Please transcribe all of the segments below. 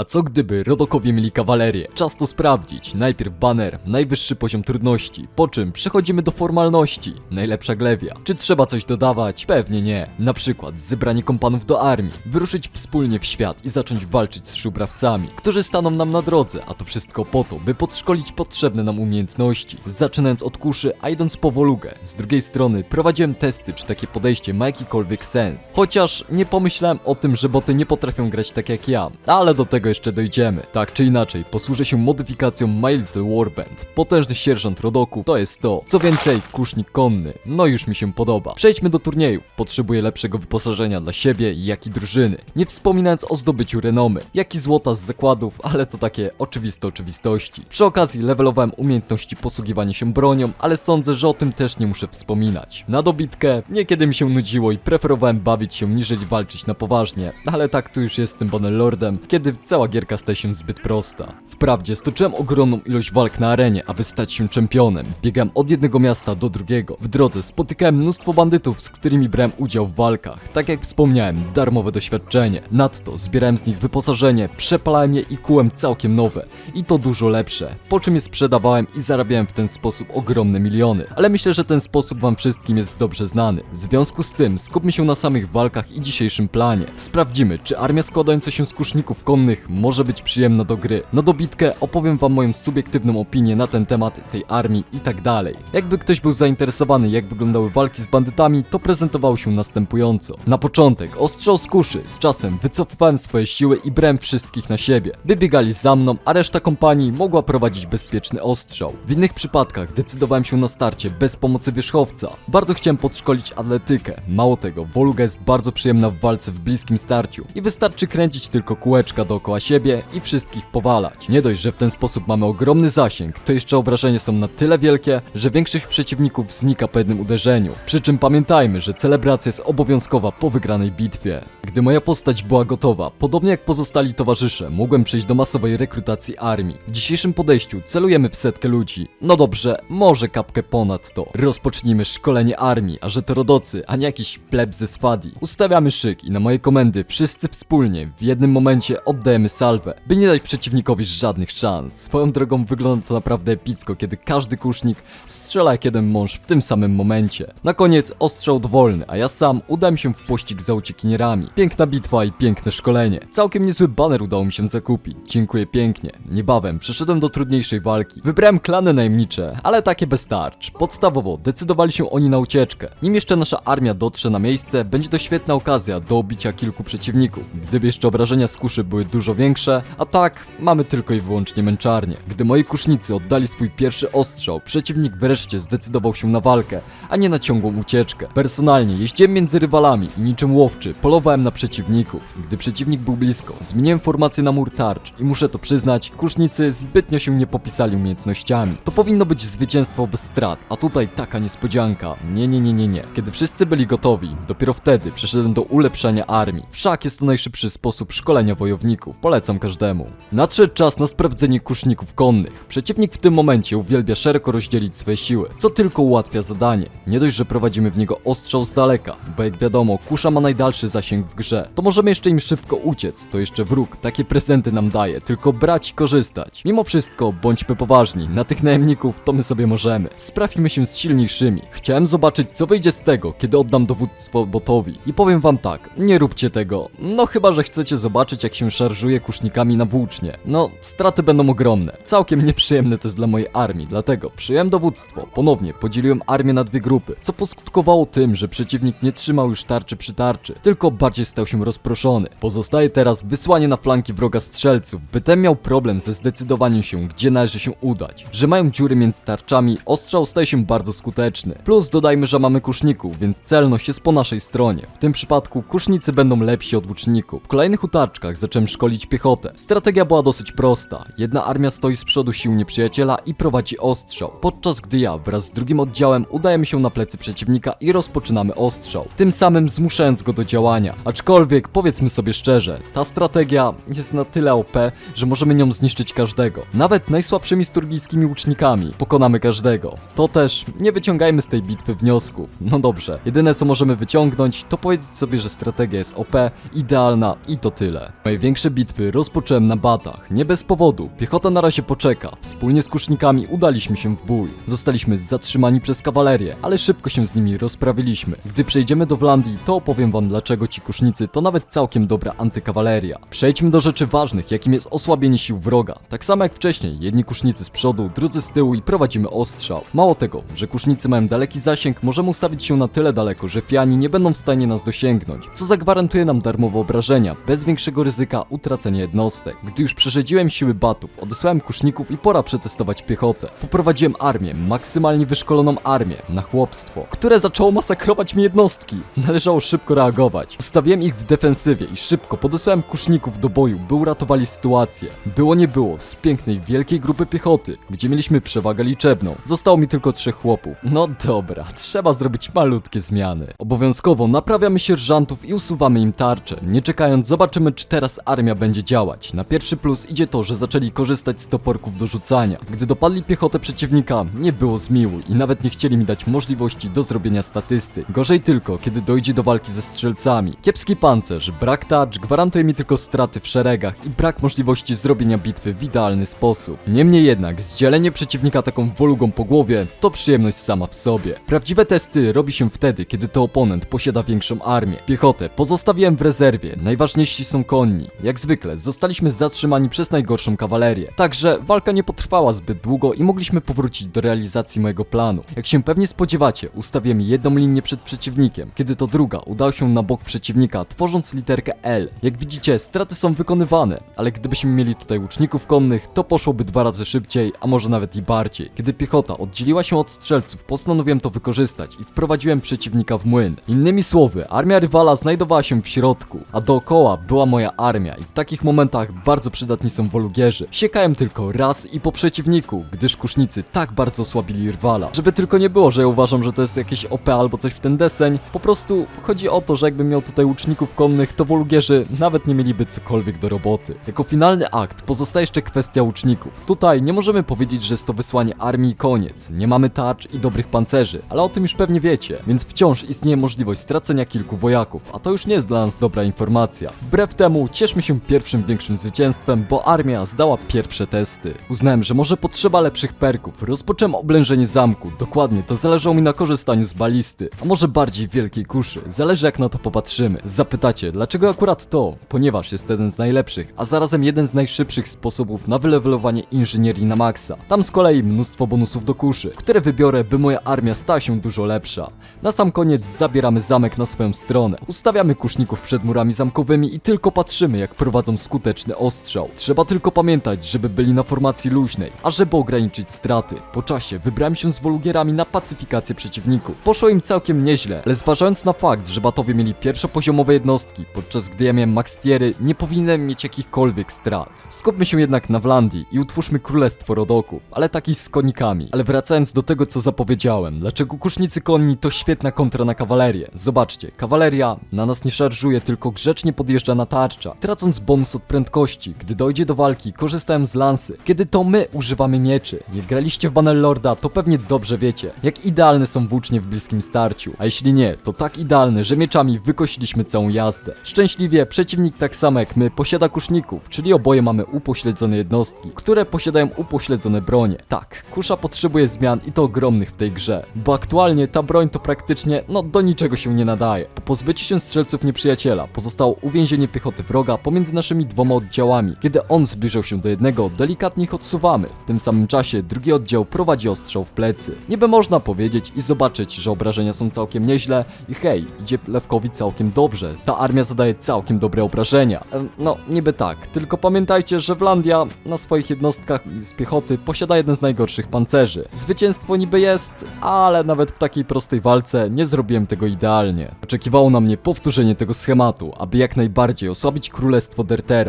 A co gdyby Rodokowie mieli kawalerię? Czas to sprawdzić. Najpierw baner, najwyższy poziom trudności, po czym przechodzimy do formalności. Najlepsza glewia. Czy trzeba coś dodawać? Pewnie nie. Na przykład zebranie kompanów do armii, wyruszyć wspólnie w świat i zacząć walczyć z szubrawcami, którzy staną nam na drodze, a to wszystko po to, by podszkolić potrzebne nam umiejętności. Zaczynając od kuszy, a idąc powolugę. Z drugiej strony prowadziłem testy, czy takie podejście ma jakikolwiek sens. Chociaż nie pomyślałem o tym, że boty nie potrafią grać tak jak ja, ale do tego jeszcze dojdziemy. Tak czy inaczej, posłużę się modyfikacją My Little Warband. Potężny sierżant Rodoku to jest to. Co więcej, kusznik konny. No już mi się podoba. Przejdźmy do turniejów. Potrzebuję lepszego wyposażenia dla siebie, jak i drużyny. Nie wspominając o zdobyciu renomy, jak i złota z zakładów, ale to takie oczywiste oczywistości. Przy okazji levelowałem umiejętności posługiwania się bronią, ale sądzę, że o tym też nie muszę wspominać. Na dobitkę niekiedy mi się nudziło i preferowałem bawić się niżeli walczyć na poważnie, ale tak tu już jest z tym Bannerlordem, kiedy cała gierka staje się zbyt prosta. Wprawdzie stoczyłem ogromną ilość walk na arenie, aby stać się czempionem. Biegałem od jednego miasta do drugiego. W drodze spotykałem mnóstwo bandytów, z którymi brałem udział w walkach. Tak jak wspomniałem, darmowe doświadczenie. Nadto zbierałem z nich wyposażenie, przepalałem je i kułem całkiem nowe. I to dużo lepsze. Po czym je sprzedawałem i zarabiałem w ten sposób ogromne miliony. Ale myślę, że ten sposób wam wszystkim jest dobrze znany. W związku z tym skupmy się na samych walkach i dzisiejszym planie. Sprawdzimy, czy armia składająca się z kuszników konnych może być przyjemna do gry. Na dobitkę opowiem wam moją subiektywną opinię na ten temat tej armii i tak dalej. Jakby ktoś był zainteresowany jak wyglądały walki z bandytami, to prezentowało się następująco. Na początek ostrzał z kuszy, z czasem wycofywałem swoje siły i brałem wszystkich na siebie. Wybiegali za mną, a reszta kompanii mogła prowadzić bezpieczny ostrzał. W innych przypadkach decydowałem się na starcie bez pomocy wierzchowca. Bardzo chciałem podszkolić atletykę. Mało tego, Woluga jest bardzo przyjemna w walce w bliskim starciu i wystarczy kręcić tylko kółeczka dookoła siebie i wszystkich powalać. Nie dość, że w ten sposób mamy ogromny zasięg, to jeszcze obrażenia są na tyle wielkie, że większość przeciwników znika po jednym uderzeniu. Przy czym pamiętajmy, że celebracja jest obowiązkowa po wygranej bitwie. Gdy moja postać była gotowa, podobnie jak pozostali towarzysze, mogłem przejść do masowej rekrutacji armii. W dzisiejszym podejściu celujemy w setkę ludzi. No dobrze, może kapkę ponad to. Rozpocznijmy szkolenie armii, a że to rodocy, a nie jakiś pleb ze swadi. Ustawiamy szyk i na moje komendy wszyscy wspólnie w jednym momencie oddajemy salwę, by nie dać przeciwnikowi żadnych szans. Swoją drogą wygląda to naprawdę epicko, kiedy każdy kusznik strzela jak jeden mąż w tym samym momencie. Na koniec ostrzał dowolny, a ja sam udałem się w pościg za uciekinierami. Piękna bitwa i piękne szkolenie. Całkiem niezły baner udało mi się zakupić. Dziękuję pięknie. Niebawem przeszedłem do trudniejszej walki. Wybrałem klany najemnicze, ale takie bez tarcz. Podstawowo decydowali się oni na ucieczkę. Nim jeszcze nasza armia dotrze na miejsce, będzie to świetna okazja do obicia kilku przeciwników. Gdyby jeszcze obrażenia z kuszy były dużo większe, a tak mamy tylko i wyłącznie męczarnię. Gdy moi kusznicy oddali swój pierwszy ostrzał, przeciwnik wreszcie zdecydował się na walkę, a nie na ciągłą ucieczkę. Personalnie jeździłem między rywalami i niczym łowczy polowałem na przeciwników. Gdy przeciwnik był blisko, zmieniłem formację na mur tarcz i muszę to przyznać, kusznicy zbytnio się nie popisali umiejętnościami. To powinno być zwycięstwo bez strat, a tutaj taka niespodzianka. Nie, nie, nie, nie, nie. Kiedy wszyscy byli gotowi, dopiero wtedy przeszedłem do ulepszania armii. Wszak jest to najszybszy sposób szkolenia wojowników. Polecam każdemu. Nadszedł czas na sprawdzenie kuszników konnych. Przeciwnik w tym momencie uwielbia szeroko rozdzielić swoje siły, co tylko ułatwia zadanie. Nie dość, że prowadzimy w niego ostrzał z daleka, bo jak wiadomo, kusza ma najdalszy zasięg w grze, to możemy jeszcze im szybko uciec, to jeszcze wróg takie prezenty nam daje, tylko brać i korzystać. Mimo wszystko, bądźmy poważni, na tych najemników to my sobie możemy. Sprawdźmy się z silniejszymi. Chciałem zobaczyć, co wyjdzie z tego, kiedy oddam dowództwo botowi. I powiem wam tak, nie róbcie tego. No chyba, że chcecie zobaczyć, jak się szarżuje kusznikami na włócznie. No, straty będą ogromne. Całkiem nieprzyjemne to jest dla mojej armii, dlatego przyjąłem dowództwo. Ponownie podzieliłem armię na dwie grupy, co poskutkowało tym, że przeciwnik nie trzymał już tarczy przy tarczy, tylko bardziej stał się rozproszony. Pozostaje teraz wysłanie na flanki wroga strzelców, by ten miał problem ze zdecydowaniem się, gdzie należy się udać. Że mają dziury między tarczami, ostrzał staje się bardzo skuteczny. Plus dodajmy, że mamy kuszników, więc celność jest po naszej stronie. W tym przypadku kusznicy będą lepsi od łuczników. W kolejnych utarczkach zacząłem szkolić piechotę. Strategia była dosyć prosta. Jedna armia stoi z przodu sił nieprzyjaciela i prowadzi ostrzał, podczas gdy ja wraz z drugim oddziałem udajemy się na plecy przeciwnika i rozpoczynamy ostrzał. Tym samym zmuszając go do działania. Aczkolwiek powiedzmy sobie szczerze, ta strategia jest na tyle OP, że możemy nią zniszczyć każdego. Nawet najsłabszymi sturgijskimi łucznikami pokonamy każdego. To też nie wyciągajmy z tej bitwy wniosków. No dobrze, jedyne co możemy wyciągnąć to powiedzieć sobie, że strategia jest OP, idealna i to tyle. Moje większe bitwy bitwy rozpocząłem na batach. Nie bez powodu, piechota na razie poczeka. Wspólnie z kusznikami udaliśmy się w bój. Zostaliśmy zatrzymani przez kawalerię, ale szybko się z nimi rozprawiliśmy. Gdy przejdziemy do Wlandii, to opowiem wam dlaczego ci kusznicy to nawet całkiem dobra antykawaleria. Przejdźmy do rzeczy ważnych, jakim jest osłabienie sił wroga. Tak samo jak wcześniej, jedni kusznicy z przodu, drudzy z tyłu i prowadzimy ostrzał. Mało tego, że kusznicy mają daleki zasięg, możemy ustawić się na tyle daleko, że Fiani nie będą w stanie nas dosięgnąć, co zagwarantuje nam darmowe obrażenia, bez większego ryzyka utracenia jednostek. Gdy już przerzedziłem siły batów, odesłałem kuszników i pora przetestować piechotę. Poprowadziłem armię, maksymalnie wyszkoloną armię, na chłopstwo, które zaczęło masakrować mi jednostki. Należało szybko reagować. Ustawiłem ich w defensywie i szybko podesłałem kuszników do boju, by uratowali sytuację. Było nie było, z pięknej, wielkiej grupy piechoty, gdzie mieliśmy przewagę liczebną. Zostało mi tylko trzech chłopów. No dobra, trzeba zrobić malutkie zmiany. Obowiązkowo naprawiamy sierżantów i usuwamy im tarcze. Nie czekając, zobaczymy, czy teraz armia będzie działać. Na pierwszy plus idzie to, że zaczęli korzystać z toporków do rzucania. Gdy dopadli piechotę przeciwnika, nie było zmiłuj i nawet nie chcieli mi dać możliwości do zrobienia statystyk. Gorzej tylko, kiedy dojdzie do walki ze strzelcami. Kiepski pancerz, brak tarcz gwarantuje mi tylko straty w szeregach i brak możliwości zrobienia bitwy w idealny sposób. Niemniej jednak, zdzielenie przeciwnika taką wolugą po głowie to przyjemność sama w sobie. Prawdziwe testy robi się wtedy, kiedy to oponent posiada większą armię. Piechotę pozostawiłem w rezerwie, najważniejsi są konni. Jak zwykle, zostaliśmy zatrzymani przez najgorszą kawalerię. Także walka nie potrwała zbyt długo i mogliśmy powrócić do realizacji mojego planu. Jak się pewnie spodziewacie, ustawiłem jedną linię przed przeciwnikiem, kiedy to druga udała się na bok przeciwnika, tworząc literkę L. Jak widzicie, straty są wykonywane, ale gdybyśmy mieli tutaj łuczników konnych, to poszłoby dwa razy szybciej, a może nawet i bardziej. Kiedy piechota oddzieliła się od strzelców, postanowiłem to wykorzystać i wprowadziłem przeciwnika w młyn. Innymi słowy, armia rywala znajdowała się w środku, a dookoła była moja armia i w takich momentach bardzo przydatni są wolugierzy. Siekałem tylko raz i po przeciwniku, gdyż kusznicy tak bardzo osłabili rywala. Żeby tylko nie było, że ja uważam, że to jest jakieś OP albo coś w ten deseń, po prostu chodzi o to, że jakbym miał tutaj łuczników konnych, to wolugierzy nawet nie mieliby cokolwiek do roboty. Jako finalny akt pozostaje jeszcze kwestia łuczników. Tutaj nie możemy powiedzieć, że jest to wysłanie armii i koniec. Nie mamy tarcz i dobrych pancerzy, ale o tym już pewnie wiecie, więc wciąż istnieje możliwość stracenia kilku wojaków, a to już nie jest dla nas dobra informacja. Wbrew temu cieszmy się pierwszym większym zwycięstwem, bo armia zdała pierwsze testy. Uznałem, że może potrzeba lepszych perków. Rozpocząłem oblężenie zamku. Dokładnie, to zależało mi na korzystaniu z balisty, a może bardziej wielkiej kuszy. Zależy jak na to popatrzymy. Zapytacie, dlaczego akurat to? Ponieważ jest jeden z najlepszych, a zarazem jeden z najszybszych sposobów na wylewelowanie inżynierii na maksa. Tam z kolei mnóstwo bonusów do kuszy, które wybiorę, by moja armia stała się dużo lepsza. Na sam koniec zabieramy zamek na swoją stronę. Ustawiamy kuszników przed murami zamkowymi i tylko patrzymy, jak skuteczny ostrzał. Trzeba tylko pamiętać, żeby byli na formacji luźnej, a żeby ograniczyć straty. Po czasie wybrałem się z wolugierami na pacyfikację przeciwników. Poszło im całkiem nieźle, ale zważając na fakt, że batowie mieli pierwszopoziomowe jednostki, podczas gdy ja miałem max tiery, nie powinienem mieć jakichkolwiek strat. Skupmy się jednak na Wlandii i utwórzmy królestwo rodoków, ale takich z konikami. Ale wracając do tego, co zapowiedziałem, dlaczego kusznicy konni to świetna kontra na kawalerię. Zobaczcie, kawaleria na nas nie szarżuje, tylko grzecznie podjeżdża na tarcza, tracąc bonus od prędkości. Gdy dojdzie do walki, korzystałem z lansy, kiedy to my używamy mieczy. Jak graliście w Bannerlorda, to pewnie dobrze wiecie, jak idealne są włócznie w bliskim starciu. A jeśli nie, to tak idealne, że mieczami wykosiliśmy całą jazdę. Szczęśliwie, przeciwnik tak samo jak my posiada kuszników, czyli oboje mamy upośledzone jednostki, które posiadają upośledzone bronie. Tak, kusza potrzebuje zmian i to ogromnych w tej grze, bo aktualnie ta broń to praktycznie, no do niczego się nie nadaje. Po pozbyciu się strzelców nieprzyjaciela, pozostało uwięzienie piechoty wroga pomiędzy naszymi dwoma oddziałami. Kiedy on zbliżał się do jednego, delikatnie ich odsuwamy. W tym samym czasie drugi oddział prowadzi ostrzał w plecy. Niby można powiedzieć i zobaczyć, że obrażenia są całkiem nieźle i hej, idzie Lewkowi całkiem dobrze. Ta armia zadaje całkiem dobre obrażenia. Em, No, niby tak, tylko pamiętajcie, że Wlandia na swoich jednostkach z piechoty posiada jeden z najgorszych pancerzy. Zwycięstwo niby jest, ale nawet w takiej prostej walce nie zrobiłem tego idealnie. Oczekiwało na mnie powtórzenie tego schematu, aby jak najbardziej osłabić królestwo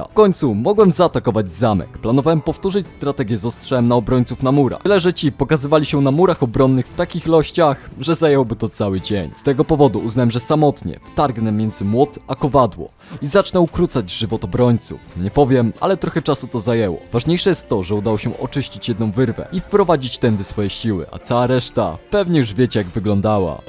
W końcu mogłem zaatakować zamek. Planowałem powtórzyć strategię z ostrzałem na obrońców na murach. Tyle, że ci pokazywali się na murach obronnych w takich ilościach, że zająłby to cały dzień. Z tego powodu uznałem, że samotnie wtargnę między młot a kowadło i zacznę ukrócać żywot obrońców. Nie powiem, ale trochę czasu to zajęło. Ważniejsze jest to, że udało się oczyścić jedną wyrwę i wprowadzić tędy swoje siły, a cała reszta pewnie już wiecie jak wyglądała.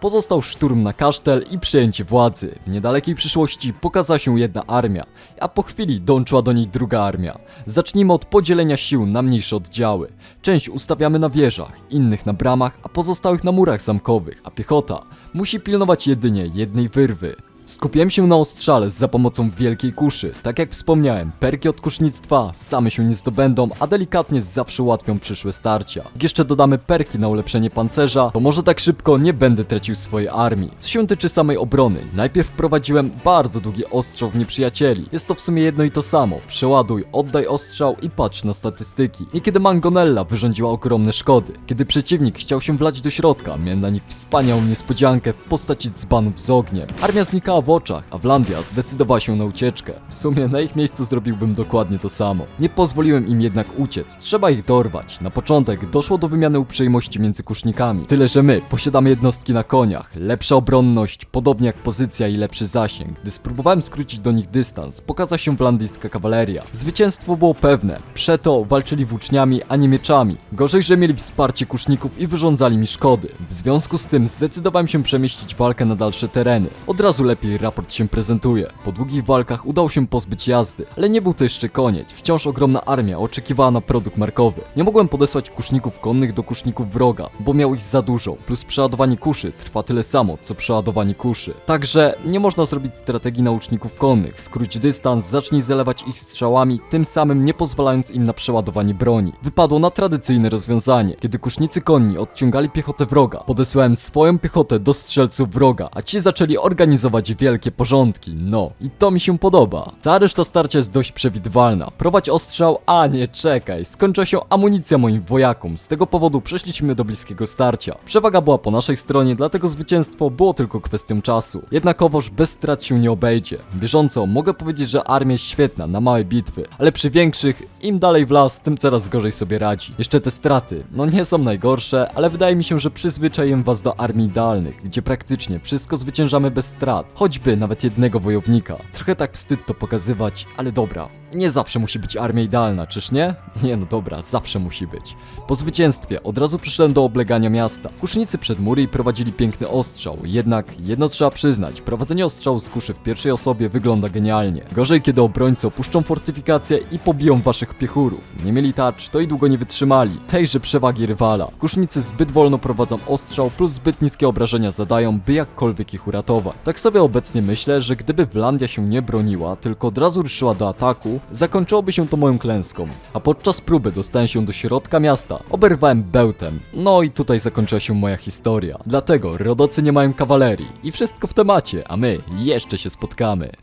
Pozostał szturm na kasztel i przejęcie władzy. W niedalekiej przyszłości pokazała się jedna armia, a po chwili dołączyła do niej druga armia. Zacznijmy od podzielenia sił na mniejsze oddziały. Część ustawiamy na wieżach, innych na bramach, a pozostałych na murach zamkowych, a piechota musi pilnować jedynie jednej wyrwy. Skupiłem się na ostrzale za pomocą wielkiej kuszy. Tak jak wspomniałem, perki od kusznictwa same się nie zdobędą, a delikatnie zawsze ułatwią przyszłe starcia. Jak jeszcze dodamy perki na ulepszenie pancerza, to może tak szybko nie będę tracił swojej armii. Co się tyczy samej obrony, najpierw wprowadziłem bardzo długi ostrzał w nieprzyjacieli. Jest to w sumie jedno i to samo. Przeładuj, oddaj ostrzał i patrz na statystyki. Niekiedy Mangonella wyrządziła ogromne szkody. Kiedy przeciwnik chciał się wlać do środka, miałem na nich wspaniałą niespodziankę w postaci dzbanów z ogniem. Armia znikała w oczach, a Wlandia zdecydowała się na ucieczkę. W sumie na ich miejscu zrobiłbym dokładnie to samo. Nie pozwoliłem im jednak uciec, trzeba ich dorwać. Na początek doszło do wymiany uprzejmości między kusznikami. Tyle, że my posiadamy jednostki na koniach, lepsza obronność, podobnie jak pozycja i lepszy zasięg. Gdy spróbowałem skrócić do nich dystans, pokazała się wlandyjska kawaleria. Zwycięstwo było pewne. Przeto walczyli włóczniami, a nie mieczami. Gorzej, że mieli wsparcie kuszników i wyrządzali mi szkody. W związku z tym zdecydowałem się przemieścić walkę na dalsze tereny. Od razu lepiej raport się prezentuje. Po długich walkach udało się pozbyć jazdy, ale nie był to jeszcze koniec. Wciąż ogromna armia oczekiwała na produkt markowy. Nie mogłem podesłać kuszników konnych do kuszników wroga, bo miał ich za dużo, plus przeładowanie kuszy trwa tyle samo, co przeładowanie kuszy. Także nie można zrobić strategii na łuczników konnych. Skróć dystans, zacznij zalewać ich strzałami, tym samym nie pozwalając im na przeładowanie broni. Wypadło na tradycyjne rozwiązanie. Kiedy kusznicy konni odciągali piechotę wroga, podesłałem swoją piechotę do strzelców wroga, a ci zaczęli organizować wielkie porządki. No, i to mi się podoba. Cała reszta starcia jest dość przewidywalna. Prowadź ostrzał, a nie czekaj. Skończyła się amunicja moim wojakom. Z tego powodu przeszliśmy do bliskiego starcia. Przewaga była po naszej stronie, dlatego zwycięstwo było tylko kwestią czasu. Jednakowoż bez strat się nie obejdzie. Bieżąco mogę powiedzieć, że armia jest świetna na małe bitwy, ale przy większych, im dalej w las, tym coraz gorzej sobie radzi. Jeszcze te straty, no nie są najgorsze, ale wydaje mi się, że przyzwyczaiłem was do armii idealnych, gdzie praktycznie wszystko zwyciężamy bez strat, choćby nawet jednego wojownika. Trochę tak wstyd to pokazywać, ale dobra. Nie zawsze musi być armia idealna, czyż nie? Nie no dobra, zawsze musi być. Po zwycięstwie od razu przyszedłem do oblegania miasta. Kusznicy przed mury prowadzili piękny ostrzał, jednak jedno trzeba przyznać, prowadzenie ostrzału z kuszy w pierwszej osobie wygląda genialnie. Gorzej kiedy obrońcy opuszczą fortyfikację i pobiją waszych piechurów. Nie mieli tarcz, to i długo nie wytrzymali. Tejże przewagi rywala. Kusznicy zbyt wolno prowadzą ostrzał, plus zbyt niskie obrażenia zadają, by jakkolwiek ich uratować. Tak sobie obecnie myślę, że gdyby Wlandia się nie broniła, tylko od razu ruszyła do ataku, zakończyłoby się to moją klęską. A podczas próby dostałem się do środka miasta, oberwałem bełtem. No i tutaj zakończyła się moja historia. Dlatego rodocy nie mają kawalerii. I wszystko w temacie, a my jeszcze się spotkamy.